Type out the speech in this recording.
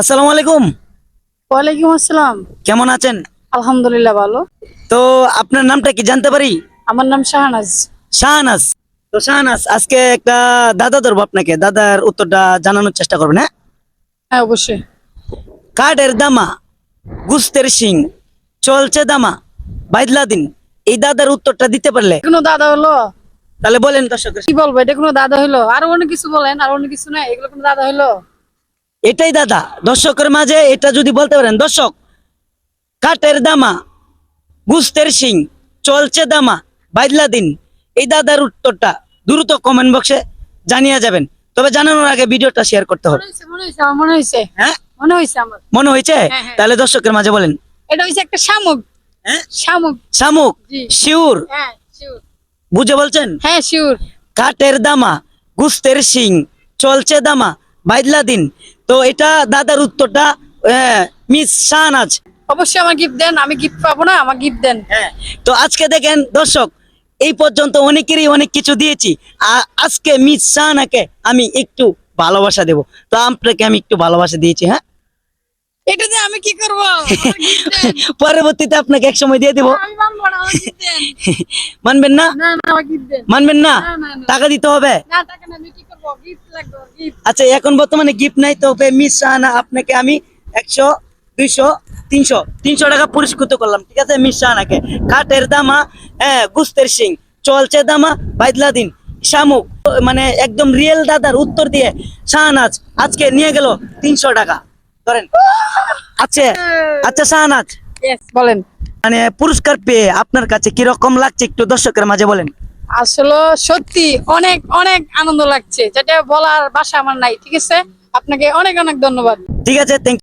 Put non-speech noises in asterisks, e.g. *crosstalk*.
আসসালামু আলাইকুম। ওয়ালাইকুম আসসালাম। কেমন আছেন? আলহামদুলিল্লাহ ভালো। তো আপনার নামটা কি জানতে পারি? আমার নাম শাহনাজ। শাহনাজ। তো শাহনাজ আজকে একটা দাদা ধরবো আপনাকে। দাদার উত্তরটা জানানোর চেষ্টা করবেন হ্যাঁ? হ্যাঁ অবশ্যই। কাঠের দামা গুস্তের সিং চলছে দামা বাইদলা দিন। এই দাদার উত্তরটা দিতে পারলে। কোনো দাদা হলো? তাহলে বলেন দর্শকের কি বলব এটা কোনো দাদা হলো? আর অনেক কিছু বলেন আর অনেক কিছু নাই এগুলো কোনো দাদা হলো? এটাই দাদা। দর্শকের মাঝে এটা যদি বলতে পারেন দর্শক কাঠের দামা গুস্তের সিং চলছে দামা বাইদলা দিন। এই দাদার উত্তরটা দ্রুত কমেন্ট বক্সে জানিয়ে যাবেন। তবে জানানোর আগে ভিডিওটা শেয়ার করতে হবে। মনে হয়েছে মনে হয়েছে মনে হয়েছে হ্যাঁ? মনে মনে হ্যাঁ, হ্যাঁ। তাহলে দর্শকের মাঝে বলেন। এটা হয়েছে একটা শামুক। হ্যাঁ? শামুক। শামুক? শিউর? বুঝে বলছেন? হ্যাঁ শিওর কাঠের দামা গুস্তের সিং চলছে দামা বাইদলা দিন। তো এটা দাদার উত্তরটা মিস শাহনাজ। অবশ্যই আমার গিফট দেন আমি গিফট পাবো না আমার গিফট দেন। হ্যাঁ তো আজকে দেখেন দর্শক এই পর্যন্ত অনেকেরই অনেক কিছু দিয়েছি। আজকে মিস শাহনাকে আমি একটু ভালোবাসা দেব। তো আপনাকে আমি একটু ভালোবাসা দিয়েছি হ্যাঁ? এটা দিয়ে আমি কি করব। *laughs* পরবর্তীতে আপনাকে এক সময় দিয়ে দেব। আমি মানবো না আমার দেন। *laughs* মানবেন না? মানবেন না? না, না, না। টাকা দিতে হবে? না টাকা না আমি কি আচ্ছা এখন বর্তমানে গিফট নাই তো মিস শাহানা আপনাকে আমি একশো দুইশো তিনশো তিনশো টাকা পুরস্কৃত করলাম ঠিক আছে? মিস শাহানাকে কাঠের দামা হ্যাঁ গুস্তের সিং চলছে দামা বাইদলা দিন শামুক মানে একদম রিয়েল দাদার উত্তর দিয়ে শাহনাজ আজকে নিয়ে গেল তিনশো টাকা ধরেন। আচ্ছা আচ্ছা শাহনাজ। বলেন। মানে পুরস্কার পেয়ে আপনার কাছে কীরকম লাগছে একটু দর্শকের মাঝে বলেন। আসলে সত্যি অনেক অনেক আনন্দ লাগছে। যেটা বলার বাসা আমার নাই, ঠিক আছে? আপনাকে অনেক অনেক ধন্যবাদ। ঠিক আছে থ্যাংক